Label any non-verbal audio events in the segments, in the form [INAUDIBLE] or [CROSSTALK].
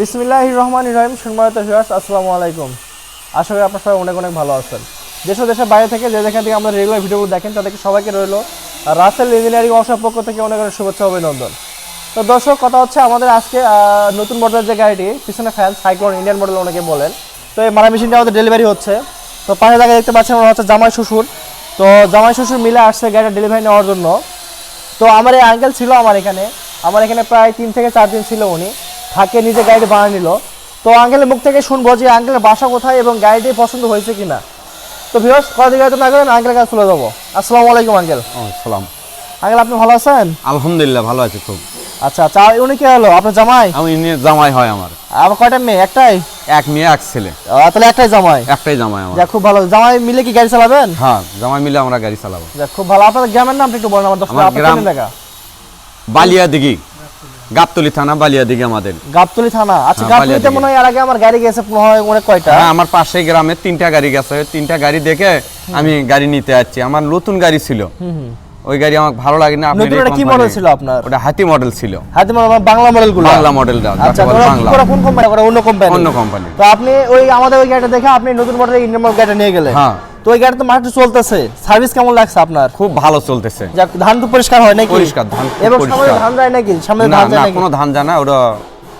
বিসমিল্লাহ রহমান রহিম সম্মানিত ভিউয়ার্স, আসসালামু আলাইকুম। আশা করি আপনার সবাই অনেক অনেক ভালো আছেন। দেশ দেশের বাইরে থেকে যে যেখান থেকে আমরা রেগুলার ভিডিওগুলো দেখেন, তাদেরকে সবাইকে রইল রাসেল ইঞ্জিনিয়ারিং ওয়ার্কশপ পক্ষ থেকে অনেক অনেক শুভেচ্ছা অভিনন্দন। তো দর্শক, কথা হচ্ছে আমাদের আজকে নতুন মডেলের যে গাড়িটি, পিছনে ফ্যান সাইক্লোন ইন্ডিয়ান মডেল অনেকে বলেন। তো এই মারা মেশিনটা আমাদের ডেলিভারি হচ্ছে। তো পাশে জায়গায় দেখতে পাচ্ছেন ওরা হচ্ছে জামাই শ্বশুর। তো জামাই শ্বশুর মিলে আসছে গাড়িটা ডেলিভারি নেওয়ার জন্য। তো আমার এই আঙ্কেল ছিল আমার এখানে। আমার এখানে প্রায় তিন থেকে চার দিন ছিল উনি। থাকে নিজে গাড়িটি বানিয়ে নিল। তো আঙ্কেলের মুখ থেকে শুনব যে আঙ্কেলের বাসা কোথায় এবং গাড়িটি পছন্দ হয়েছে কিনা। তো ভিউয়ার্স কদিন গাড়ি না করেন আঙ্কেলের কাছে চলে যাব। আসসালামু আলাইকুম আঙ্কেল। ও সালাম আঙ্কেল আপনি ভালো আছেন? আলহামদুলিল্লাহ ভালো আছে খুব। আচ্ছা আচ্ছা উনি কে হলো? আপনার জামাই? আমি নিয়ে জামাই হয় আমার। আমার কয়টা মেয়ে? একটাই? এক মেয়ে এক ছেলে। তাহলে একটাই জামাই? একটাই জামাই আমার। যাক খুব ভালো। জামাই মিলে কি গাড়ি চালাবেন? হ্যাঁ জামাই মিলে আমরা গাড়ি চালাবো। যাক খুব ভালো। আপনার গ্রামের নামটা একটু বলেন আমার দশ আমার আপনার গ্রাম- বালিয়া দিঘি গাবতলি থানা বালিয়া দিঘি আমাদের। গাবতলি থানা? আচ্ছা হ্যাঁ, গাবতলিতে মনে হয় এর আগে আমার গাড়ি গেছে মনে হয় অনেক কয়টা? হ্যাঁ আমার পাশে গ্রামে তিনটা গাড়ি গেছে। তিনটা গাড়ি দেখে আমি গাড়ি নিতে যাচ্ছি আমার নতুন গাড়ি ছিল। ওই গাড়ি আমার ভালো লাগে না আপনার নতুন এটা কি মডেল ছিল আপনার? ওটা হাতি মডেল ছিল। হাতে মনে হয় বাংলা মডেলগুলো? বাংলা আচ্ছা তোরা কি বাংলা। কোন কোম্পানি করে? অন্য কোম্পানি অন্য কোম্পানি তো আপনি ওই আমাদের ওই গাড়িটা দেখে আপনি নতুন মডেলের ইন্ডিয়ান মডেল গাড়িটা নিয়ে গেলেন। হ্যাঁ। তো ওই গাড়ি তো চলতেছে। সার্ভিস কেমন লাগছে আপনার? খুব ভালো চলতেছে। যাক ধান তো পরিষ্কার হয় নাকি? পরিষ্কার, ধান এবং সামনে ধান যায় নাকি? সামনে ধান যায় নাকি? কোনো ধান জানা ওটা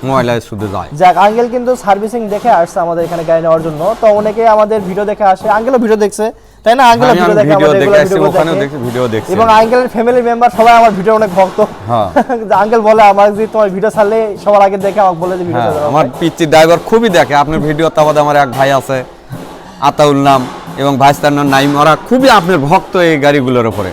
ময়লায় শুধু যায়। যাক আঙ্কেল কিন্তু সার্ভিসিং দেখে আসছে আমাদের এখানে গাড়ি নেওয়ার জন্য। তো অনেকে আমাদের ভিডিও দেখে আসে। আঙ্কেলও ভিডিও দেখছে তাই না? আঙ্কেল ভিডিও দেখে ভিডিও দেখে regular ওখানেও দেখে। ভিডিও দেখছি। এবং আঙ্কেলের ফ্যামিলি মেম্বার সবাই আমার ভিডিও অনেক ভক্ত। হ্যাঁ। [LAUGHS] আঙ্কেল বলে আমার যে তোমার ভিডিও ছাড়লে সবার আগে দেখে আমাকে বলে যে ভিডিও হ্যাঁ, আমার পিচ্ছি ড্রাইভার খুবই দেখে আপনার ভিডিও তাবাদে আমার এক ভাই আছে আতাউল নাম। এবং ভাইস্তার নাইম ওরা খুবই আপনার ভক্ত এই গাড়িগুলোর উপরে।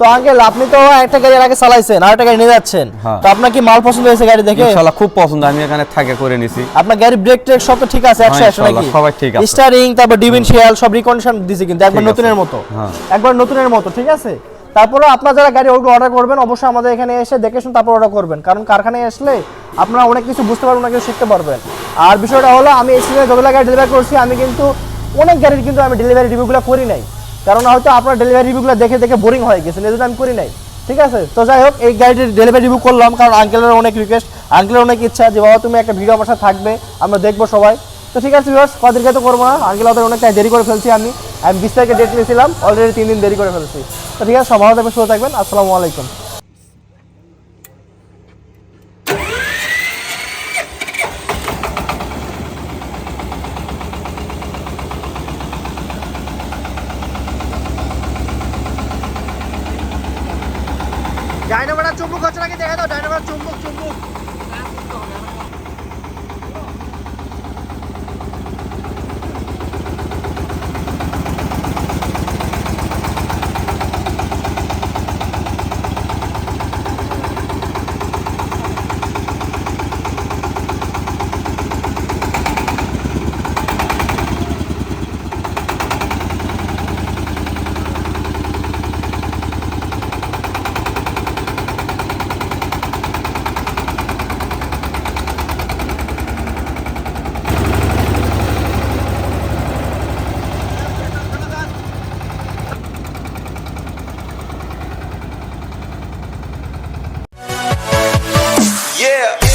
তো আঙ্কেল আপনি তো একটা গাড়ি আগে চালাইছেন আর একটা গাড়ি নিয়ে যাচ্ছেন। হ্যাঁ। তো আপনার কি মাল পছন্দ হয়েছে গাড়ি দেখে? ইনশাআল্লাহ খুব পছন্দ আমি এখানে থাকে করে নিছি। আপনার গাড়ি ব্রেক ট্রেক সব তো ঠিক আছে নাকি? সবাই ঠিক আছে। স্টারিং তারপর ডিভিনশিয়াল সব রিকন্ডিশন দিছে কিন্তু একবার নতুনের মতো। হ্যাঁ। একবার নতুনের মতো ঠিক আছে? তারপরে আপনার যারা গাড়ি অর্ডার করবেন অবশ্যই আমাদের এখানে এসে দেখে শুনে তারপর অর্ডার করবেন। কারণ কারখানায় আসলে আপনারা অনেক কিছু বুঝতে পারবেন অনেক কিছু শিখতে পারবেন। আর বিষয়টা হলো আমি এই সিজনে গাড়ি ডেলিভারি করছি আমি কিন্তু অনেক গাড়ির কিন্তু আমি ডেলিভারি রিভিউগুলো করি নাই। কারণ হয়তো আপনার ডেলিভারি রিভিউগুলো দেখে দেখে বোরিং হয়ে গেছে, এই জন্য আমি করি নাই। ঠিক আছে? তো যাই হোক, এই গাড়িটির ডেলিভারি রিভিউ করলাম, কারণ আঙ্কেলের অনেক রিকোয়েস্ট আঙ্কেলের অনেক ইচ্ছা যে, বাবা, তুমি একটা ভিডিও আমার সাথে থাকবে, আমরা দেখব সবাই। তো ঠিক আছে ভিউয়ার্স কদিনকে তো করব না। আঙ্কেল ওদের অনেক দেরি করে ফেলছি আমি। আমি বিশ তারিখে ডেট নিয়েছিলাম অলরেডি তিন দিন দেরি করে ফেলছি। তো ঠিক আছে সব ভালো থাকবেন, সুস্থ থাকবেন। আসসালামু আলাইকুম। ডাইনামাটা চুম্বক হচ্ছে নাকি দেখা দাও ডাইনামাটা চুম্বক চুম্বক। Yeah.